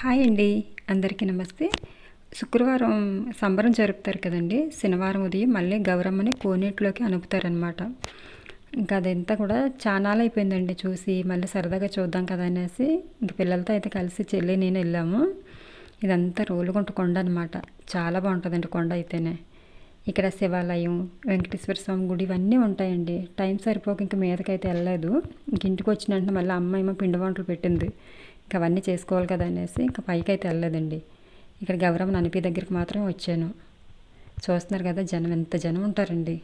Hi అండి. అందరికీ నమస్తే. శుక్రవారం సంబరం జరుపుతారు కదండి. శనివారం ఉదయం మళ్ళీ గౌరమ్మని కోనేటిలోకి అనుపుతారనమాట ఇంకా అదంతా కూడా చాలా అయిపోయిందండి చూసి మళ్ళీ సరదాగా చూద్దాం కదా అనేసి ఇంక పిల్లలతో అయితే కలిసి చెల్లి నేను వెళ్ళాము. ఇదంతా రోలుగుంట కొండ అనమాట చాలా బాగుంటుందండి కొండ అయితేనే. ఇక్కడ శివాలయం వెంకటేశ్వర స్వామి గుడి ఇవన్నీ ఉంటాయండి. టైం సరిపోక ఇంక మీదకైతే వెళ్ళలేదు. ఇంక ఇంటికి వచ్చిన వెంటనే మళ్ళీ అమ్మ ఏమో పిండి వంటలు పెట్టింది. ఇంకా అవన్నీ చేసుకోవాలి కదా అనేసి ఇంకా పైకి అయితే వెళ్ళలేదండి. ఇక్కడ గౌరమ్మ ననిపి దగ్గరికి మాత్రం వచ్చాను. చూస్తున్నారు కదా జనం ఎంత జనం ఉంటారండి.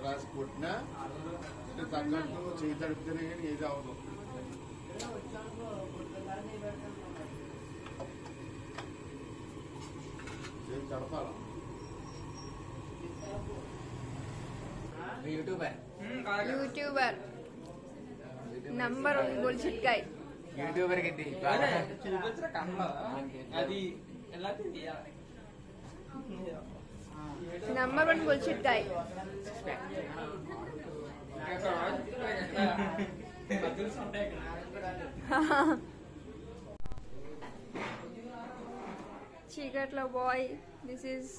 రాసి పరీక్ష రాసి కొట్టినా అంటే తగ్గట్టు చేయి తడిపితేనే కానీ ఏది అవదు చేయి తడపాల YouTuber YouTuber number one bullshit guy YouTuber కి చూపించిన కమ్మ అది ఎలా నంబర్ వన్ మధ్యలో ఉంటాయి చీకట్లో బాయ్ దిస్ ఈస్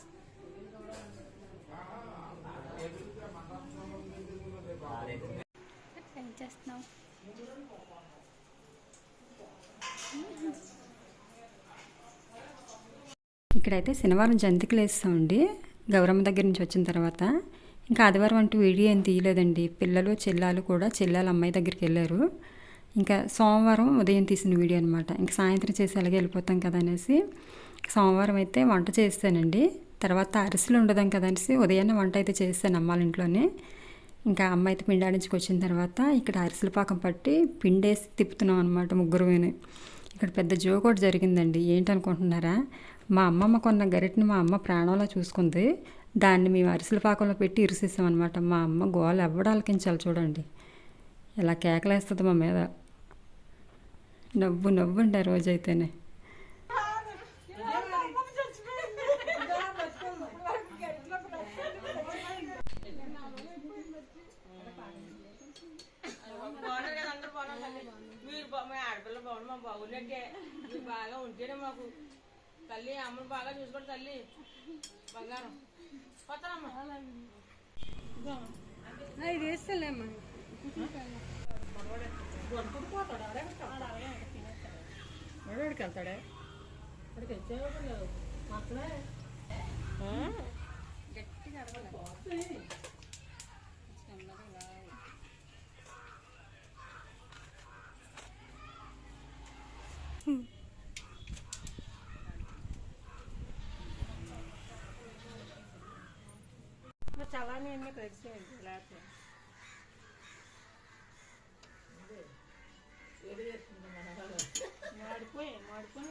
ఏం చేస్తున్నావు ఇక్కడైతే శనివారం జంతికలు వేస్తామండి. గౌరమ్మ దగ్గర నుంచి వచ్చిన తర్వాత ఇంకా ఆదివారం అంటూ వీడియో ఏం తీయలేదండి. పిల్లలు చెల్లాలు కూడా చెల్లెలు అమ్మాయి దగ్గరికి వెళ్ళారు. ఇంకా సోమవారం ఉదయం తీసిన వీడియో అనమాట ఇంకా సాయంత్రం చేసి అలాగే వెళ్ళిపోతాం కదా అనేసి సోమవారం అయితే వంట చేస్తానండి తర్వాత అరిసెలు ఉండదాం కదా అనేసి ఉదయాన్నే వంట అయితే చేస్తాను అమ్మాల ఇంట్లోనే. ఇంకా అమ్మ అయితే పిండి వచ్చిన తర్వాత ఇక్కడ అరిసెల పాకం పట్టి పిండేసి తిప్పుతున్నాం అనమాట ముగ్గురు ఇక్కడ పెద్ద జోక్ ఒకటి జరిగిందండి. ఏంటనుకుంటున్నారా మా అమ్మమ్మ కొన్న గరిటని మా అమ్మ ప్రాణంలో చూసుకుంది. దాన్ని మేము అరిసెల పాకంలో పెట్టి ఇరిసేసాం అనమాట మా అమ్మ గోల ఎవ్వడాలకించాలి చూడండి. ఇలా కేకలేస్తుంది మా మీద. నవ్వు నవ్వు అండి ఆ రోజైతేనే బాగున్నారు కదా అందరూ బాగున్నాం తల్లి మీరు బా- మా ఆడపిల్ల బాగుంది మా బాగున్నట్టే మీరు బాగా ఉంటేనే మాకు తల్లి అమ్మని బాగా చూసుకోండి తల్లి. బంగారం. పోతానమ్మా. ఇది వేస్తలేమ్మా మడవాడికి వెళ్తాడే అక్కడికి వచ్చేవాళ్ళు మాత్రమే చలాని ఏమో తెచ్చేయండి లేకపోతే మాడిపోయి మాడిపోయి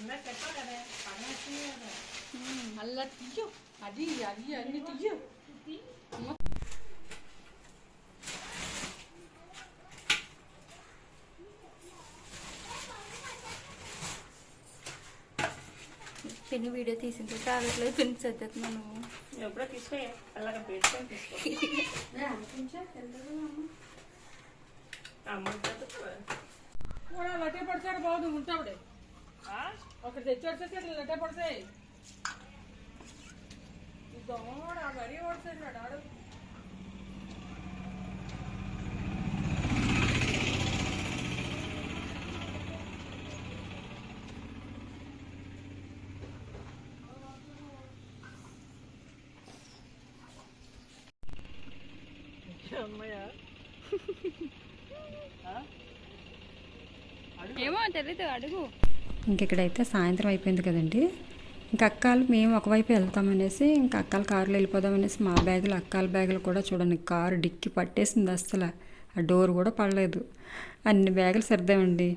ఇందాక చెప్పావు కదా పక్కన వేసుకునే కదా అలా తీయు అది అది అన్ని తీయు పిన్ని వీడియో తీసింది తాగట్లేదు పిన్ని చదువుతున్నాను ఎప్పుడో తీసుకో అలాగ పెట్టుకొని తీసుకో అమ్మ కూడా లట్టే పడతారు బాగుంది ఉంటావుడే ఒకటి తెచ్చి వచ్చేసి అట్లా లట్టే పడతాయి ఈ ఆ మరీ పడతాడు వాడు ఆడు. ఏమో తెలీదు అడుగు. ఇంకెక్కడైతే సాయంత్రం అయిపోయింది కదండి. ఇంక అక్కాలు మేము ఒకవైపు వెళ్తామనేసి ఇంక అక్కల కారులో వెళ్ళిపోదామనేసి మా బ్యాగులు అక్కల బ్యాగులు కూడా చూడండి. కారు డిక్కి పట్టేసింది అసలు ఆ డోర్ కూడా పడలేదు. అన్ని బ్యాగులు సర్దామండి.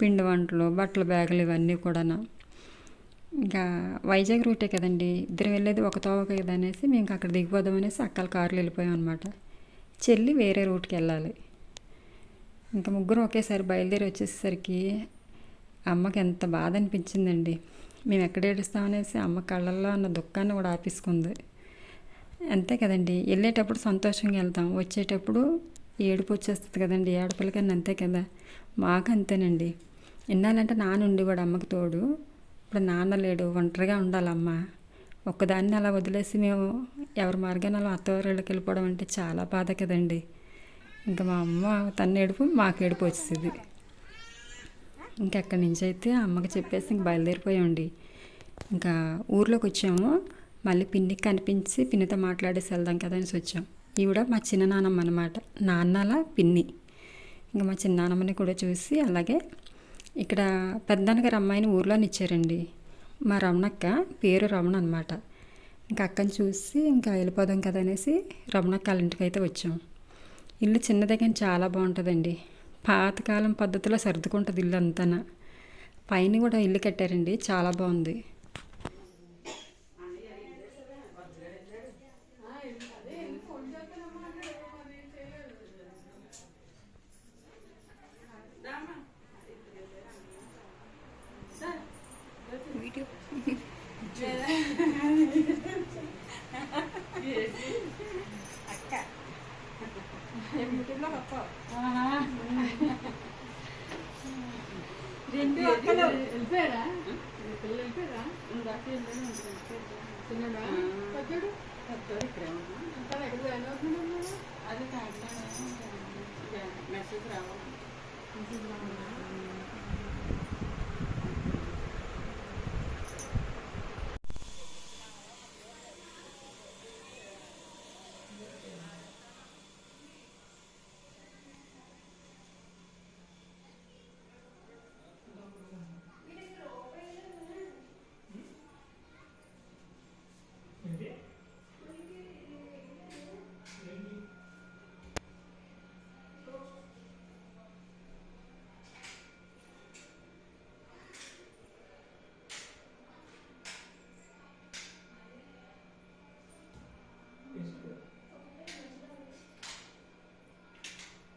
పిండి వంటలు బట్టల బ్యాగులు ఇవన్నీ కూడా ఇంకా వైజాగ్ రూటే కదండి. ఇద్దరు వెళ్ళేది ఒక తోవ కదా అనేసి మేము అక్కడ దిగిపోదాం అనేసి అక్కల కారులో వెళ్ళిపోయాం అనమాట చెల్లి వేరే రూట్కి వెళ్ళాలి. ఇంకా ముగ్గురు ఒకేసారి బయలుదేరి వచ్చేసరికి అమ్మకి ఎంత బాధ అనిపించిందండి మేము ఎక్కడ ఏడుస్తామనేసి అమ్మ కళ్ళల్లో ఉన్న దుఃఖాన్ని కూడా ఆపేసుకుంది. అంతే కదండి. వెళ్ళేటప్పుడు సంతోషంగా వెళ్తాం. వచ్చేటప్పుడు ఏడుపు వచ్చేస్తుంది కదండి. ఏడపలకన్నా అంతే కదా. మాకు అంతేనండి ఇన్నాళ్ళంటే నాన్న ఉండేవాడు అమ్మకి తోడు. ఇప్పుడు నాన్న లేడు. ఒంటరిగా ఉండాలి అమ్మ ఒక్కదాన్ని అలా వదిలేసి మేము ఎవరి మార్గాన్ని అలా అత్తవారిళ్ళకి వెళ్ళిపోవడం అంటే చాలా బాధ కదండి. ఇంకా మా అమ్మ తన ఏడుపు మాకు ఏడుపు వచ్చేది ఇంకెక్కడి నుంచి అయితే అమ్మకి చెప్పేసి ఇంక బయలుదేరిపోయాండి ఇంకా ఊర్లోకి వచ్చాము. మళ్ళీ పిన్నికి కనిపించి పిన్నితో మాట్లాడేసి వెళ్దాం కదా అనేసి వచ్చాం. ఈవిడ మా చిన్న నానమ్మ అనమాట నాన్నల పిన్ని. ఇంకా మా చిన్నానమ్మని కూడా చూసి అలాగే ఇక్కడ పెద్దనగారు అమ్మాయిని ఊర్లోని ఇచ్చారండి. మా రమణక్క పేరు రమణ అనమాట ఇంకా అక్కని చూసి ఇంకా వెళ్ళిపోదాం కదా అనేసి రమణక్క వాళ్ళ ఇంటికి అయితే వచ్చాం. ఇల్లు చిన్నదే కానీ చాలా బాగుంటుందండి. పాతకాలం పద్ధతిలో సర్దుకుంటుంది ఇల్లు అంతా పైన కూడా ఇల్లు కట్టారండి. చాలా బాగుంది. చిన్నడా పెద్దడు పెద్దడు ఇక్కడే ఇంకా ఎక్కడ జాయిన్ అవుతున్నాడు అది మెసేజ్ రావాలి మెసేజ్ రావాలా?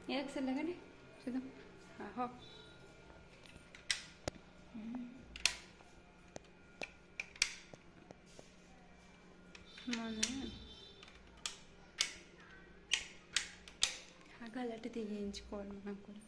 ఏ ఒకసారి లేకండి చూద్దాం ఆహో మొన్న అలాంటి తీయించుకోవాలి మనం కూడా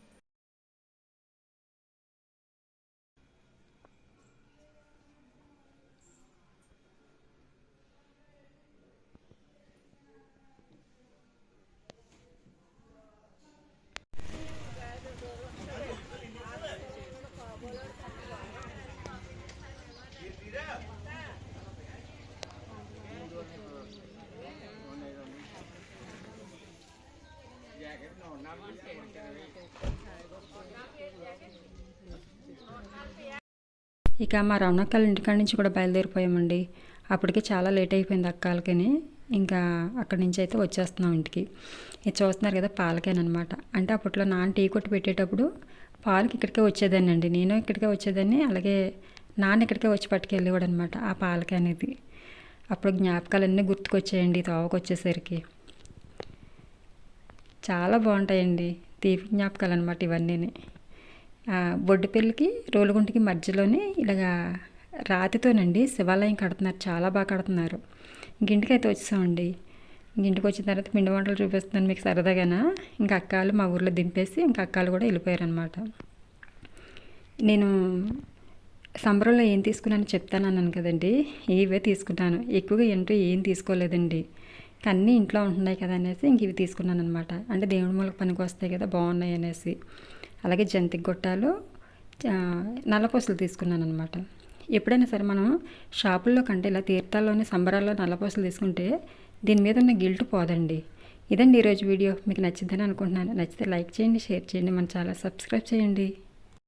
ఇక మా రమణక్కల ఇంటికాడ నుంచి కూడా బయలుదేరిపోయామండి. అప్పటికే చాలా లేట్ అయిపోయింది అక్కాలకని. ఇంకా అక్కడి నుంచి అయితే వచ్చేస్తున్నాం ఇంటికి. ఇది చూస్తున్నారు కదా పాలకేనమాట అనమాట అంటే అప్పట్లో నాన్న టీ కొట్టు పెట్టేటప్పుడు పాలకి ఇక్కడికే వచ్చేదాన్ని అండి నేను ఇక్కడికే వచ్చేదాన్ని అలాగే నాన్న ఇక్కడికే వచ్చి పట్టుకెళ్ళేవాడు అనమాట ఆ పాలకే అనేది అప్పుడు జ్ఞాపకాలన్నీ గుర్తుకొచ్చాయండి తోవకు వచ్చేసరికి చాలా బాగుంటాయండి. తీపి జ్ఞాపకాలు అనమాట ఇవన్నీ బొడ్డుపల్లికి రోలుగుంటికి మధ్యలోనే ఇలాగా రాతితోనండి శివాలయం కడుతున్నారు. చాలా బాగా కడుతున్నారు. ఇంకింటికి అయితే వచ్చేసామండి. ఇంక ఇంటికి వచ్చిన తర్వాత పిండి వంటలు చూపిస్తున్నాను మీకు సరదాగానా? ఇంకా అక్కాలు మా ఊర్లో దింపేసి ఇంకా అక్కాలు కూడా వెళ్ళిపోయారు అనమాట నేను సంబరంలో ఏం తీసుకున్నాను చెప్తాను అన్నాను కదండి. ఇవే తీసుకున్నాను ఎక్కువగా ఏంటో ఏం తీసుకోలేదండి. అన్నీ ఇంట్లో ఉంటున్నాయి కదా అనేసి ఇంక ఇవి తీసుకున్నాను అనమాట అంటే దేవుడి మూలకి పనికి వస్తాయి కదా బాగున్నాయి అనేసి. అలాగే జంతికి గొట్టాలు నల్లపూసలు తీసుకున్నాను అనమాట ఎప్పుడైనా సరే మనం షాపుల్లో కంటే ఇలా తీర్థాల్లోని సంబరాల్లో నల్లపూసలు తీసుకుంటే దీని మీద ఉన్న గిల్ట్ పోదండి. ఇదండి ఈరోజు వీడియో. మీకు నచ్చిందని అనుకుంటున్నాను. నచ్చితే లైక్ చేయండి షేర్ చేయండి మన చాలా సబ్స్క్రైబ్ చేయండి.